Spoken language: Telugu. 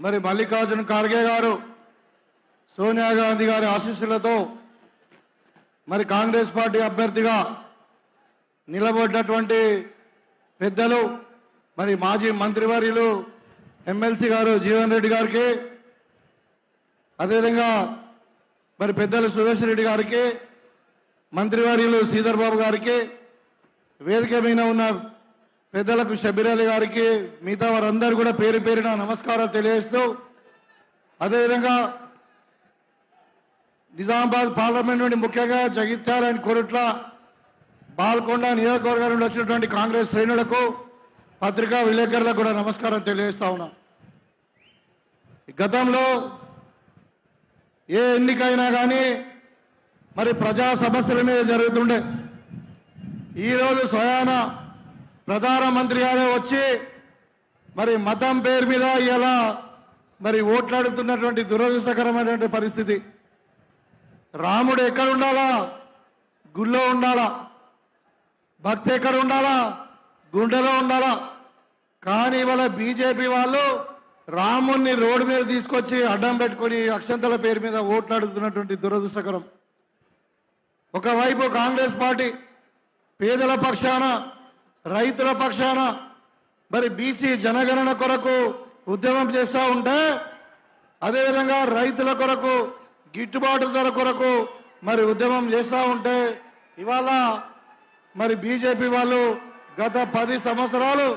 మరి మల్లికార్జున ఖార్గే గారు సోనియా గాంధీ గారి ఆశీస్సులతో మరి కాంగ్రెస్ పార్టీ అభ్యర్థిగా నిలబడ్డటువంటి పెద్దలు మరి మాజీ మంత్రివర్యులు ఎమ్మెల్సీ గారు జీవన్ రెడ్డి గారికి అదేవిధంగా మరి పెద్దలు సురేష్ రెడ్డి గారికి మంత్రివర్యులు శ్రీధర్ బాబు గారికి వేదిక మీద ఉన్న పెద్దలకు షబీర్ అలీ గారికి మిగతా వారందరూ కూడా పేరు పేరున నమస్కారాలు తెలియజేస్తూ అదేవిధంగా నిజామాబాద్ పార్లమెంట్ నుండి ముఖ్యంగా జగిత్యాల అండ్ కొరుట్ల బాల్కొండ నియోజకవర్గం నుండి వచ్చినటువంటి కాంగ్రెస్ శ్రేణులకు పత్రికా విలేకరులకు కూడా నమస్కారం తెలియజేస్తా ఉన్నా. గతంలో ఏ ఎన్నికైనా కానీ మరి ప్రజా సమస్యల మీద జరుగుతుండే. ఈరోజు స్వయాన ప్రధానమంత్రి గారే వచ్చి మరి మతం పేరు మీద ఇలా మరి ఓట్లాడుతున్నటువంటి దురదృష్టకరమైనటువంటి పరిస్థితి. రాముడు ఎక్కడ ఉండాలా? గుళ్ళో ఉండాలా? భక్తి ఎక్కడ ఉండాలా? గుండెలో ఉండాలా? కానీ ఇవాళ బీజేపీ వాళ్ళు రాముణ్ణి రోడ్డు మీద తీసుకొచ్చి అడ్డం పెట్టుకొని అక్షంతల పేరు మీద ఓట్లాడుతున్నటువంటి దురదృష్టకరం. ఒకవైపు కాంగ్రెస్ పార్టీ పేదల పక్షాన రైతుల పక్షాన మరి బీసీ జనగణన కొరకు ఉద్యమం చేస్తూ ఉంటే అదేవిధంగా రైతుల కొరకు గిట్టుబాటు ధర కొరకు మరి ఉద్యమం చేస్తూ ఉంటే ఇవాళ మరి బీజేపీ వాళ్ళు గత పది సంవత్సరాలు